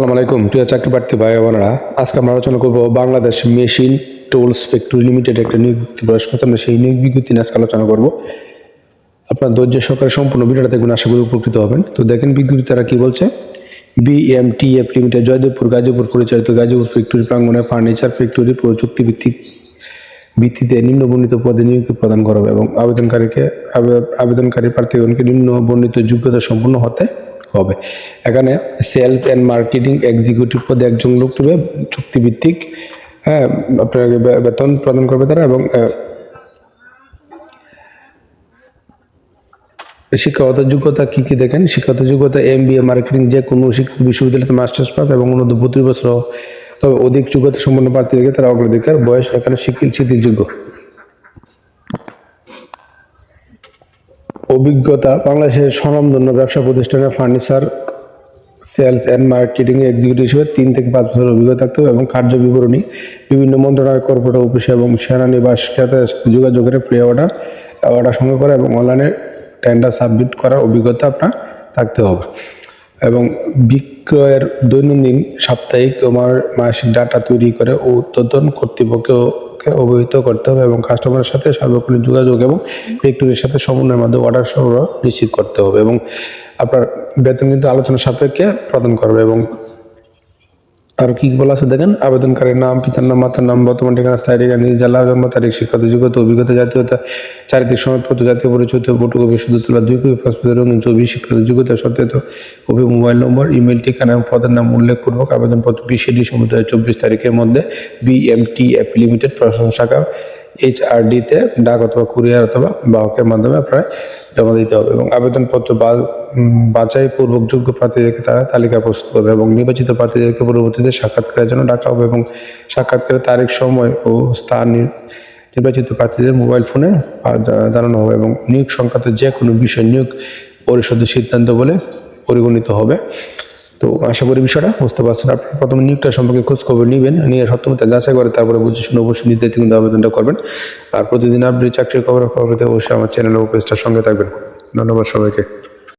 আসসালামু আলাইকুম, প্রিয় চাকরি প্রার্থী ভাই বোনেরা। আজকে আমরা আলোচনা করব Bangladesh machine tools factory limited একটা নিয়োগ বিজ্ঞপ্তি প্রকাশ করছে। আমরা সেই নিয়োগ বিজ্ঞপ্তি নিয়ে আজকে আলোচনা করব। আপনার ধৈর্য সহকারে সম্পূর্ণ ভিডিওটা দেখবেন, আশা করি উপকৃত হবেন। তো দেখেন বিজ্ঞপ্তি তারা কি বলছে? বিএমটিএফ লিমিটেড জয়দেবপুর, গাজীপুর পরিচালিত গাজীপুর ফ্যাক্টরি প্রাঙ্গনে ফার্নিচার ফ্যাক্টরি প্রযুক্তি ভিত্তিক ভিত্তিতে নিম্ন বর্ণিত পদে নিয়োগ প্রদান করা হবে এবং আবেদনকারীকে আবে- আবেদনকারী প্রার্থীগণকে নিম্ন বর্ণিত যোগ্যতা সম্পন্ন হতে হবে। এখানে সেলস অ্যান্ড মার্কেটিং এক্সিকিউটিভ পদে একজন লোক নেবে চুক্তিভিত্তিক হ্যাঁ আপনাকে বেতন প্রদান করবে তারা এবং শিক্ষাগত যোগ্যতা কি কি দেখেন? শিক্ষাগত যোগ্যতা এম বি এ মার্কেটিং যে কোনো বিশ্ববিদ্যালয়তে মাস্টার্স পাস এবং বত্রিশ বছর তবে অধিক যোগ্যতা সম্পন্ন প্রার্থীদেরকে তারা অগ্রাধিকার, বয়স এখানে শিথিল শিথিলযোগ্য অভিজ্ঞতা, বাংলাদেশের স্বনামধন্য ব্যবসা প্রতিষ্ঠানে furniture, sales and marketing executive হিসেবে তিন থেকে পাঁচ বছর অভিজ্ঞতা থাকতে হবে এবং কার্য বিবরণী, বিভিন্ন মন্ত্রণালয় কর্পোরেট অফিসে এবং সেনানিবাস খাতে যোগাযোগের প্রি অর্ডার অর্ডার সংগ্রহ করা এবং অনলাইনে টেন্ডার সাবমিট করার অভিজ্ঞতা আপনার থাকতে হবে। এবং বিক্রয়ের দৈনন্দিন সাপ্তাহিক মাসিক ডাটা তৈরি করে ও উৎপাদন কর্তৃপক্ষকে অবহিত করতে হবে এবং কাস্টমারের সাথে সার্বক্ষণিক যোগাযোগ এবং ফ্যাক্টরির সাথে সমন্বয়ের মাধ্যমে অর্ডার সরবরাহ নিশ্চিত করতে হবে এবং আপনার বেতন কিন্তু আলোচনা সাপেক্ষে প্রদান করবে এবং আর কি বলা আছে দেখেন? আবেদনকারীর নাম, পিতার নাম, মাতার নাম, বর্তমান ঠিকানা, স্থায়ী ঠিকানা জেলা, জন্ম তারিখ, শিক্ষাগত যোগ্যতা, অভিজ্ঞতা, জাতীয়তা, চারিত্রিক সনদপত্র জাতীয় পরিচয়, ফটোকপি, শুধু তোলা দুই কপি পাসপোর্টের রঙিন ছবি, শিক্ষাগত যোগ্যতা, সত্যায়িত কপি, মোবাইল নম্বর, ইমেল, ঠিকানা এবং পদের নাম উল্লেখপূর্বক আবেদনপত্র বিশে ডিসেম্বর দু চব্বিশ তারিখের মধ্যে বিএমটিএফ লিমিটেড প্রশাসন শাখা, এইচআরডিতে ডাক অথবা কুরিয়ার অথবা বাহকের মাধ্যমে আপনার জমা দিতে হবে এবং আবেদনপত্র বাছাই পূর্বক যোগ্য প্রার্থীদেরকে তারা তালিকা প্রস্তুত করবে এবং নির্বাচিত প্রার্থীদেরকে পরবর্তীতে সাক্ষাৎকারের জন্য ডাকা হবে এবং সাক্ষাৎকারের তারিখ, সময় ও স্থান নির্বাচিত প্রার্থীদের মোবাইল ফোনে জানানো হবে এবং নিয়োগ সংক্রান্ত যে কোনো বিষয় নিয়োগ পরিষদের সিদ্ধান্ত বলে পরিগণিত হবে। তো আশা করি বিষয়টা বুঝতে পারছেন আপনি। প্রথমে নিয়োগটা সম্পর্কে খোঁজ খবর নেবেন, নিয়ে সত্যমতা যাচাই করে তারপরে বুঝে শুনে অবশ্যই নির্দেশ কিন্তু আবেদনটা করবেন। আর প্রতিদিন আপনি চাকরির খবর খবর অবশ্যই আমার চ্যানেল ও পেজটার সঙ্গে থাকবেন। ধন্যবাদ সবাইকে।